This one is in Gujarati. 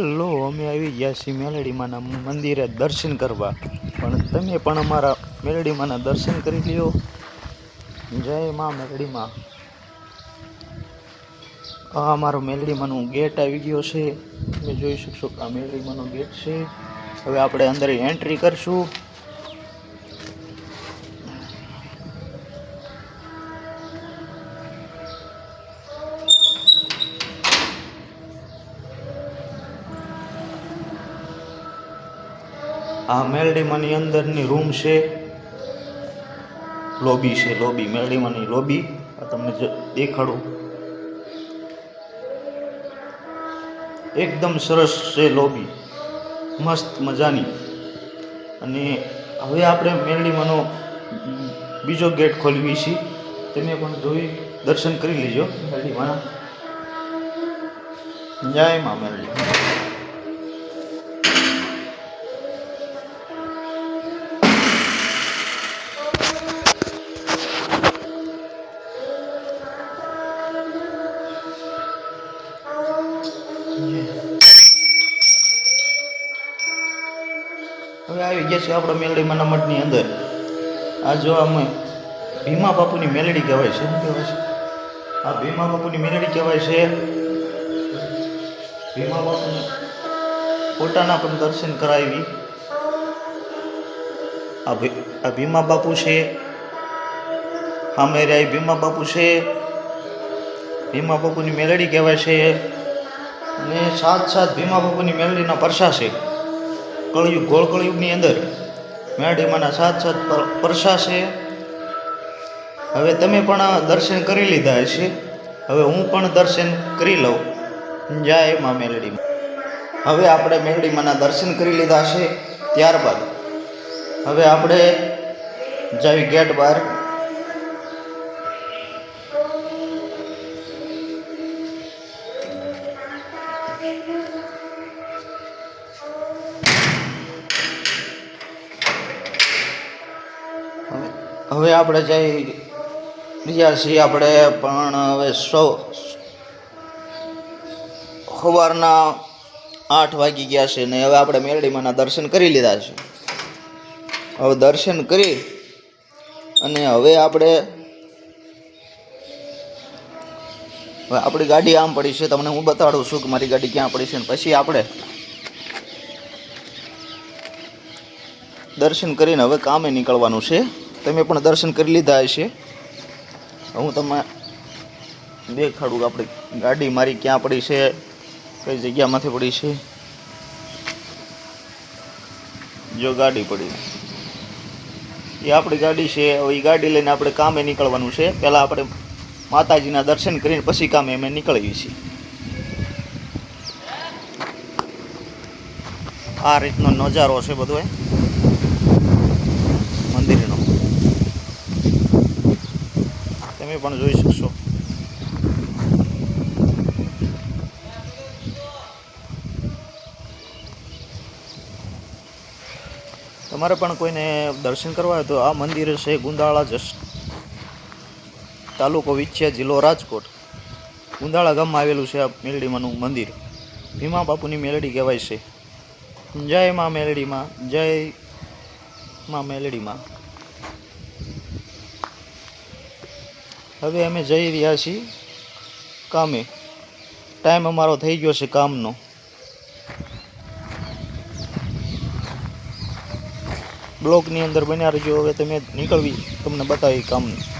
લો, અમે આવી ગયા છીએ મેલડીમાના મંદિરે દર્શન કરવા. પણ તમે પણ અમારા મેલડીમાના દર્શન કરી લ્યો. જય મા મેલડીમાં. આ અમારો મેલડીમાનું ગેટ આવી ગયો છે. તમે જોઈ શકશો કે આ મેલડીમાનો ગેટ છે. હવે આપણે અંદર એન્ટ્રી કરશું. આ મેલડીમાની અંદરની રૂમ છે. લોબી છે, લોબી, મેલડીમાની લોબી. આ તમને દેખાડું. એકદમ સરસ છે લોબી. મસ્ત મજાની. અને હવે આપણે મેલડીમાનો બીજો ગેટ ખોલવી છીએ તમે પણ જોઈ દર્શન કરી લેજો મેલડીમાના. જય મા મેલડી. હવે આવી ગયા છે આપણા મેલડીમાંના મઠની અંદર. આ જો અમે ભીમા બાપુની મેલડી કહેવાય છે. શું કહેવાય છે? આ ભીમા બાપુની મેલડી કહેવાય છે. ભીમા બાપુને પોતાના પણ દર્શન કરાવી. આ ભીમા બાપુ છે. સામે રહ્યા ભીમા બાપુ છે. ભીમા બાપુની મેલડી કહેવાય છે. અને સાત સાત ભીમા બાપુની મેલડીના પરસા છે. કળયુગ ગોળ કળિયુગની અંદર મેરડીમાંના સાત સાત પર- પરસા છે. હવે તમે પણ દર્શન કરી લીધા હશે. હવે હું પણ દર્શન કરી લઉં. જય મા મેલડી હવે આપણે મેલડીમાંના દર્શન કરી લીધા છે ત્યારબાદ. હવે આપણે જાવી ગેટ બહાર. હવે આપણે જઈ રહ્યા છીએ આપણે પણ હવે સો સવારના આઠ વાગી ગયા છે ને હવે આપણે મેરડીમાંના દર્શન કરી લીધા છે. હવે દર્શન કરી અને હવે આપણે હવે આપણી ગાડી આમ પડી છે, તમને હું બતાડું છું કે મારી ગાડી ક્યાં પડી છે ને પછી આપણે દર્શન કરીને હવે કામે નીકળવાનું છે. તમે પણ દર્શન કરી લીધા હશે. હું તમે દેખાડું આપણી ગાડી મારી ક્યાં પડી છે, કઈ જગ્યામાંથી પડી છે. જો ગાડી પડી. એ આપણી ગાડી છે એ ગાડી લઈને આપણે કામે નીકળવાનું છે. પહેલાં આપણે માતાજીના દર્શન કરીને પછી કામે અમે નીકળીએ છીએ. આ રીતનો નજારો છે બધો એ મંદિરનો તમે પણ જોઈ શકશો. તમારે પણ કોઈને દર્શન કરવા હોય તો આ મંદિર છે ગુંદાળા જસ તાલુકો વિછિયા જિલ્લો રાજકોટ. ગુંદાળા ગામમાં આવેલું છે આ મેલડીમાંનું મંદિર. ભીમા બાપુની મેલડી કહેવાય છે. જય મા મેલડીમાં, જય માં મેલડીમાં. હવે અમે જઈ રહ્યા છીએ કામે. ટાઈમ અમારો થઈ ગયો છે કામનો. બ્લોકની અંદર બન્યા રહેજો. હવે તમે નીકળવી, તમને બતાવી કામનું.